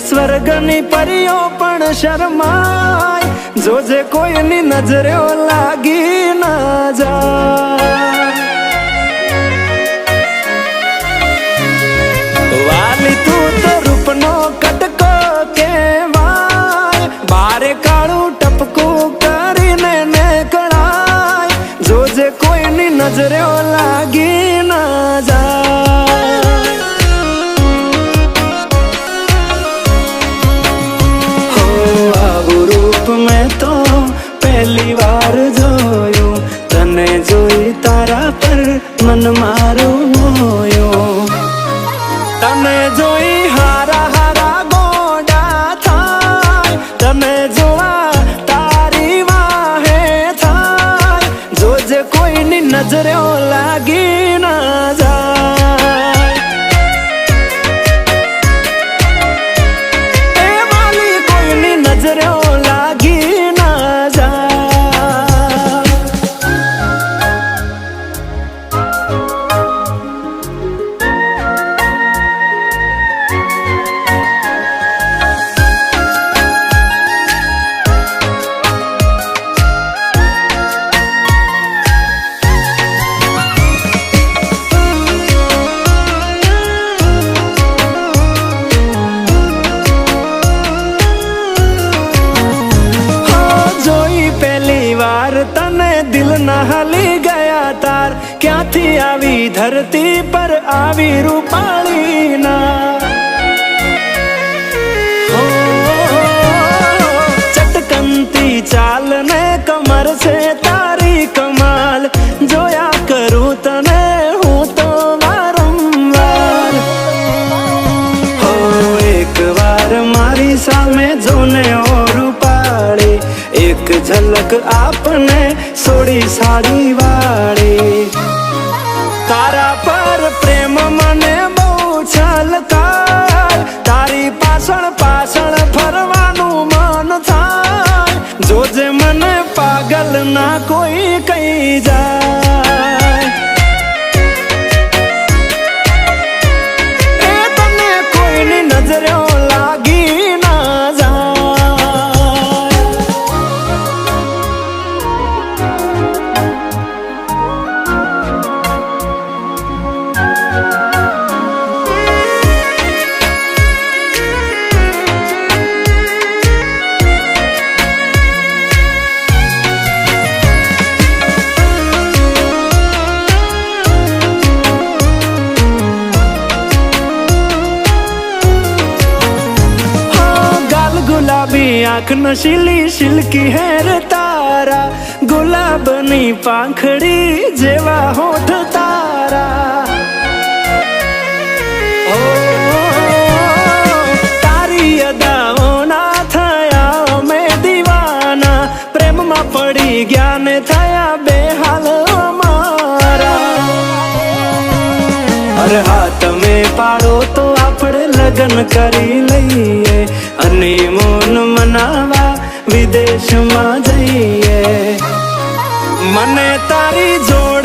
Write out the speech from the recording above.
સ્વર્ગની પરીઓ પણ શરમાય. જોજે કોઈની નજરે લાગી ના જાય. વાલી તું તો રૂપનો કટકો કેવાય બારે કાળું ટપકું કરીને નીકળાય. જોજે કોઈની નજરે લાગી કોઈની ક્યાંથી આવી ધરતી પર આવી રૂપાળી ના હો, ચટકનતી ચાલ ને કમર છે તારી કમાલ. જોયા કરું તને હું તો વારંવાર. હો એક વાર મારી સામે જોને ઓ રૂપાળી. એક ઝલક આપને સોડી સાડી વાળી. તારા પર પ્રેમ મને બહુ છલકાર તારી પાછળ પાછળ ફરવાનું મન થાય. જોજે મને પાગલ ના કોઈ કઈ જાય. આંખ નશીલી શિલકી હેર તારા, ગુલાબની પાંખડી જેવા હોઠ તારા. તારી અદાઓના થયા અમે દીવાના, પ્રેમમાં પડી ગયા ને થયા બે હાલ અરે હા, તમે પાડો તો આપણે લગ્ન કરી લઈએ, અને મોન વિદેશમાં જઈએ. મને તારી જો